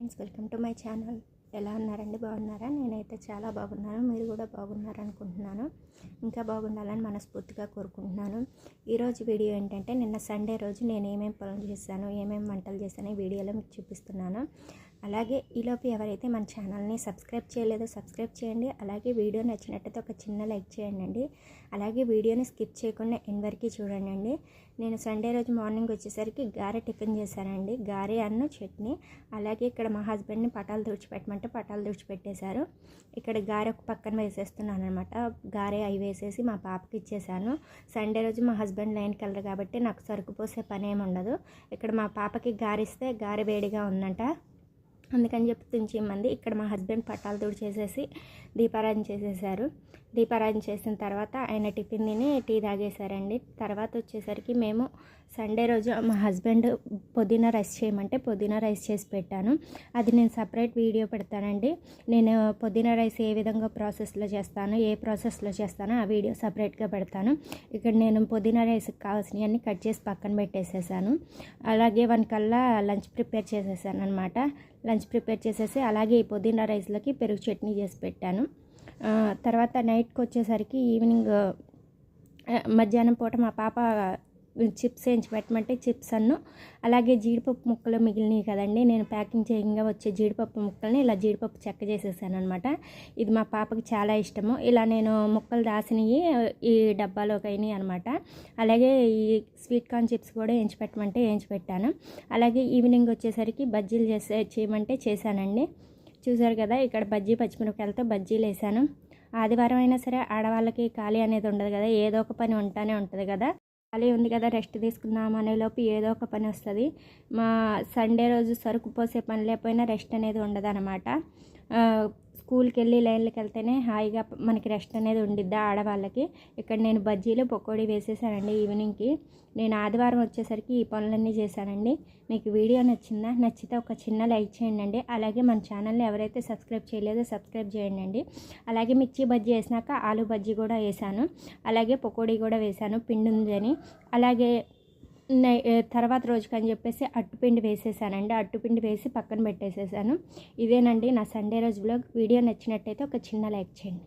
Friends welcome to my channel. ఎలా ఉన్నారండి? బాగున్నారా? నేనైతే చాలా బాగున్నాను. మీరు కూడా బాగున్నారనుకుంటున్నాను. ఇంకా బాగుండాలని మనస్ఫూర్తిగా కోరుకుంటున్నాను. ఈరోజు వీడియో ఏంటంటే నిన్న సండే రోజు నేను ఏమేమి పనులు చేశాను ఏమేమి వంటలు చేశాను ఈ వీడియోలో మీకు చూపిస్తున్నాను. అలాగే ఈలోపు ఎవరైతే మన ఛానల్ని సబ్స్క్రైబ్ చేయలేదో సబ్స్క్రైబ్ చేయండి. అలాగే వీడియో నచ్చినట్టయితే ఒక చిన్న లైక్ చేయండి అండి అలాగే వీడియోని స్కిప్ చేయకుండా ఎండ్ వరకు చూడండి అండి నేను సండే రోజు మార్నింగ్ వచ్చేసరికి గారె టిఫిన్ చేశానండి. గారె అన్ను చట్నీ అలాగే ఇక్కడ మా హస్బెండ్ని పటాలు తుడిచిపెట్టమంటే పటాలు తుడిచిపెట్టేశారు. ఇక్కడ గారె ఒక పక్కన వేసేస్తున్నాను అనమాట గారె అవి వేసేసి మా పాపకి ఇచ్చేసాను సండే రోజు మా హస్బెండ్ లైన్కి వెళ్ళరు కాబట్టి నాకు సరుకు పోసే పని ఏమి ఉండదు. ఇక్కడ మా పాపకి గారిస్తే గారె వేడిగా ఉందంట. అందుకని చెప్పి తుంచేయమంది. ఇక్కడ మా హస్బెండ్ పట్టాలు తుడి చేసేసి దీపారాధన చేసేసారు. దీపారాధన చేసిన తర్వాత ఆయన టిఫిన్ తిని టీ తాగేశారండి. తర్వాత వచ్చేసరికి మేము సండే రోజు మా హస్బెండ్ పుదీనా రైస్ చేయమంటే పుదీనా రైస్ చేసి పెట్టాను. అది నేను సపరేట్ వీడియో పెడతానండి. నేను పుదీనా రైస్ ఏ విధంగా ప్రాసెస్లో చేస్తాను ఏ ప్రాసెస్లో చేస్తానో ఆ వీడియో సపరేట్గా పెడతాను. ఇక్కడ నేను పుదీనా రైస్కి కావాల్సినవన్నీ కట్ చేసి పక్కన పెట్టేసేసాను. అలాగే వన్ కల్లా లంచ్ ప్రిపేర్ చేసేసాను అనమాట లంచ్ ప్రిపేర్ చేసేసి అలాగే ఈ పుదీనా రైస్లోకి పెరుగు చట్నీ చేసి పెట్టాను. తర్వాత నైట్కి వచ్చేసరికి ఈవినింగ్ మధ్యాహ్నం పూట మా పాప చిప్స్ వేయించి పెట్టమంటే చిప్స్ అన్ను. అలాగే జీడిపప్పు ముక్కలు మిగిలినవి కదండి నేను ప్యాకింగ్ చేయంగా వచ్చే జీడిపప్పు ముక్కల్ని ఇలా జీడిపప్పు చెక్క చేసేసాను అనమాట ఇది మా పాపకి చాలా ఇష్టము. ఇలా నేను ముక్కలు దాసినవి ఈ డబ్బాలోకి అయినాయి అనమాట అలాగే ఈ స్వీట్ కార్న్ చిప్స్ కూడా వేయించి పెట్టమంటే వేయించి పెట్టాను. అలాగే ఈవినింగ్ వచ్చేసరికి బజ్జీలు చేసే చేయమంటే చేశానండి. చూసారు కదా ఇక్కడ బజ్జీ పచ్చిమిరపకాయలతో బజ్జీలు వేసాను ఆదివారం అయినా సరే ఆడవాళ్ళకి ఖాళీ అనేది ఉండదు కదా ఏదో ఒక పని ఉంటానే ఉంటుంది కదా. ఖాళీ ఉంది కదా రెస్ట్ తీసుకుందాం అనేలోపు ఏదో ఒక పని వస్తుంది. మా సండే రోజు సరుకు పోసే పని లేకపోయినా రెస్ట్ అనేది ఉండదు అనమాట స్కూల్కి వెళ్ళి లైన్లకు వెళ్తేనే హాయిగా మనకి రెస్ట్ అనేది ఉండిద్దా ఆడవాళ్ళకి. ఇక్కడ నేను బజ్జీలు పకోడీ వేసేసానండి ఈవినింగ్కి. నేను ఆదివారం వచ్చేసరికి ఈ పనులన్నీ చేశానండి. మీకు వీడియో నచ్చిందా? నచ్చితే ఒక చిన్న లైక్ చేయండి అండి. అలాగే మన ఛానల్ని ఎవరైతే సబ్స్క్రైబ్ చేయలేదో సబ్స్క్రైబ్ చేయండి అండి. అలాగే మిర్చి బజ్జీ వేసినాక ఆలు బజ్జీ కూడా వేసాను. అలాగే పకోడీ కూడా వేసాను పిండి ఉందని. అలాగే తర్వాత రోజుకి అని చెప్పేసి అట్టుపిండి వేసేసానండి. అట్టుపిండి వేసి పక్కన పెట్టేసేసాను. ఇదేనండి నా సండే రోజు బ్లాగ్. వీడియో నచ్చినట్టయితే ఒక చిన్న లైక్ చేయండి.